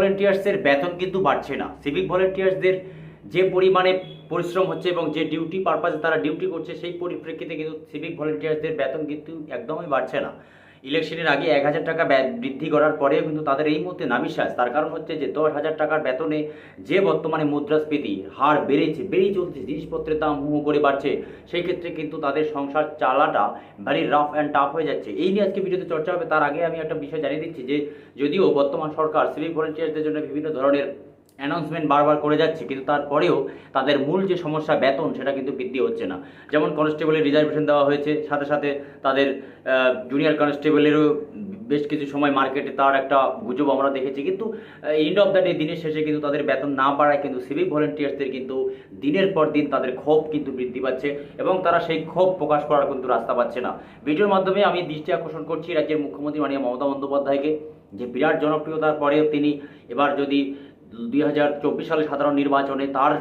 ভলেন্টিয়ার্সের বেতন কিন্তু বাড়ছে না। সিভিক ভলেন্টিয়ার্সদের যে পরিমাণে পরিশ্রম হচ্ছে এবং যে ডিউটি পারপাসে তারা ডিউটি করছে, সেই পরিপ্রেক্ষিতে কিন্তু সিভিক ভলেন্টিয়ার্সদের বেতন কিন্তু একদমই বাড়ছে না। ইলেকশনের আগে এক হাজার টাকা বৃদ্ধি করার পরেও কিন্তু তাদের এই মুহূর্তে নামিশ্বাস তার কারণ হচ্ছে যে, দশ হাজার টাকার বেতনে যে বর্তমানে মুদ্রাস্ফীতি, হার বেড়েছে, বেড়েই চলছে, জিনিসপত্রের দাম হু করে বাড়ছে, সেই ক্ষেত্রে কিন্তু তাদের সংসার চালাটা ভেরি রাফ অ্যান্ড টাফ হয়ে যাচ্ছে। এই নিয়ে আজকে ভিডিওতে চর্চা হবে। তার আগে আমি একটা বিষয় জানিয়ে দিচ্ছি যে, যদিও বর্তমান সরকার সিভিক ভলেন্টিয়ার্সদের জন্য বিভিন্ন ধরনের অ্যানাউন্সমেন্ট বারবার করে যাচ্ছে, কিন্তু তারপরেও তাদের মূল যে সমস্যা বেতন, সেটা কিন্তু বৃদ্ধি হচ্ছে না। যেমন কনস্টেবলের রিজার্ভেশন দেওয়া হয়েছে, সাথে সাথে তাদের জুনিয়র কনস্টেবলেরও বেশ কিছু সময় মার্কেটে তার একটা গুজব আমরা দেখেছি। কিন্তু এন্ড অফ দ্য ডে দিনের শেষে কিন্তু তাদের বেতন না বাড়ায় কিন্তু সিভিক ভলেন্টিয়ার্সদের কিন্তু দিনের পর দিন তাদের ক্ষোভ কিন্তু বৃদ্ধি পাচ্ছে এবং তারা সেই ক্ষোভ প্রকাশ করার কিন্তু রাস্তা পাচ্ছে না। ভিডিওর মাধ্যমে আমি দৃষ্টি আকর্ষণ করছি রাজ্যের মুখ্যমন্ত্রী মাননীয় মমতা বন্দ্যোপাধ্যায়কে, যে বিরাট জনপ্রিয়তার পরেও তিনি এবার যদি দুই হাজার চব্বিশ সালে সাধারণ নির্বাচনে তার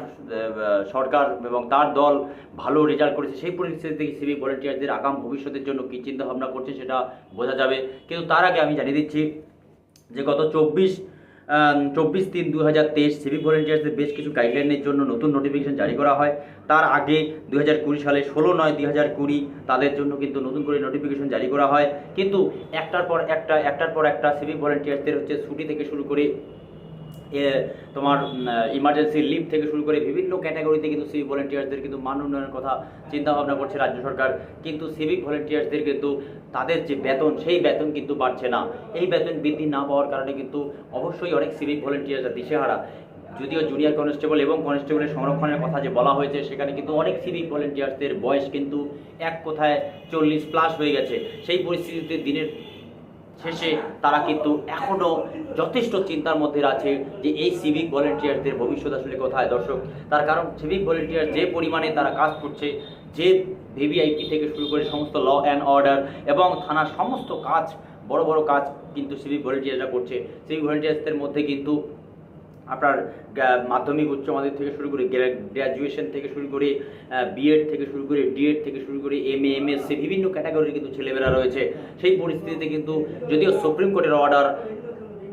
সরকার এবং তার দল ভালো রেজাল্ট করেছে। সেই পরিস্থিতিতে সিভিক ভলেন্টিয়ারদের আগাম ভবিষ্যতের জন্য কী চিন্তা ভাবনা করছে সেটা বোঝা যাবে। কিন্তু তার আগে আমি জানিয়ে দিচ্ছি যে গত চব্বিশ চব্বিশ তিন দু হাজার তেইশ সিভিক ভলেন্টিয়ার্সদের বেশ কিছু গাইডলাইনের জন্য নতুন নোটিফিকেশন জারি করা হয়। তার আগে দুই হাজার কুড়ি সালে ষোলো নয় দুই হাজার কুড়ি তাদের জন্য কিন্তু নতুন করে নোটিফিকেশন জারি করা হয়। কিন্তু একটার পর একটা, একটার পর একটা সিভিক ভলেন্টিয়ার্সদের হচ্ছে ছুটি থেকে শুরু করে তোমার ইমার্জেন্সি লিভ থেকে শুরু করে বিভিন্ন ক্যাটাগরিতে কিন্তু সিভিক ভলেন্টিয়ার্সদের কিন্তু মান উন্নয়নের কথা চিন্তা ভাবনা করছে রাজ্য সরকার। কিন্তু সিভিক ভলেন্টিয়ার্সদের কিন্তু তাদের যে বেতন, সেই বেতন কিন্তু বাড়ছে না। এই বেতন বৃদ্ধি না পাওয়ার কারণে কিন্তু অবশ্যই অনেক সিভিক ভলেন্টিয়ার্সরা দিশেহারা। যদিও জুনিয়র কনস্টেবল এবং কনস্টেবলের সংরক্ষণের কথা যে বলা হয়েছে, সেখানে কিন্তু অনেক সিভিক ভলেন্টিয়ার্সদের বয়স কিন্তু এক কোথায় চল্লিশ প্লাস হয়ে গেছে। সেই পরিস্থিতিতে দিনের শেষে তারা কিন্তু এখনও যথেষ্ট চিন্তার মধ্যে আছে যে এই সিভিক ভলেন্টিয়ারদের ভবিষ্যৎ আসলে কোথায়? দর্শক, তার কারণ সিভিক ভলেন্টিয়ার যে পরিমাণে তারা কাজ করছে, যে ভিভিআইপি থেকে শুরু করে সমস্ত ল অ্যান্ড অর্ডার এবং থানার সমস্ত কাজ, বড় বড় কাজ কিন্তু সিভিক ভলেন্টিয়াররা করছে। সিভিক ভলেন্টিয়ার্সদের মধ্যে কিন্তু আপনার মাধ্যমিক উচ্চ মাধ্যমিক থেকে শুরু করে গ্র্যাজুয়েশন থেকে শুরু করে বিএড থেকে শুরু করে ডিএড থেকে শুরু করে এম এ এম এসসি বিভিন্ন ক্যাটাগরির কিন্তু ছেলেমেয়েরা রয়েছে। সেই পরিস্থিতিতে কিন্তু যদিও সুপ্রিম কোর্টের অর্ডার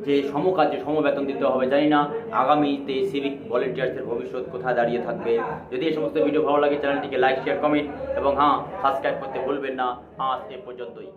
যে সমকাজে সমবেতন দিতে হবে, জানি না আগামীতে সিভিক ভলেন্টিয়ার্সের ভবিষ্যৎ কোথায় দাঁড়িয়ে থাকবে। যদি এই সমস্ত ভিডিও ভালো লাগে চ্যানেলটিকে লাইক শেয়ার কমেন্ট এবং হ্যাঁ সাবস্ক্রাইব করতে ভুলবেন না। আজ এ পর্যন্তই।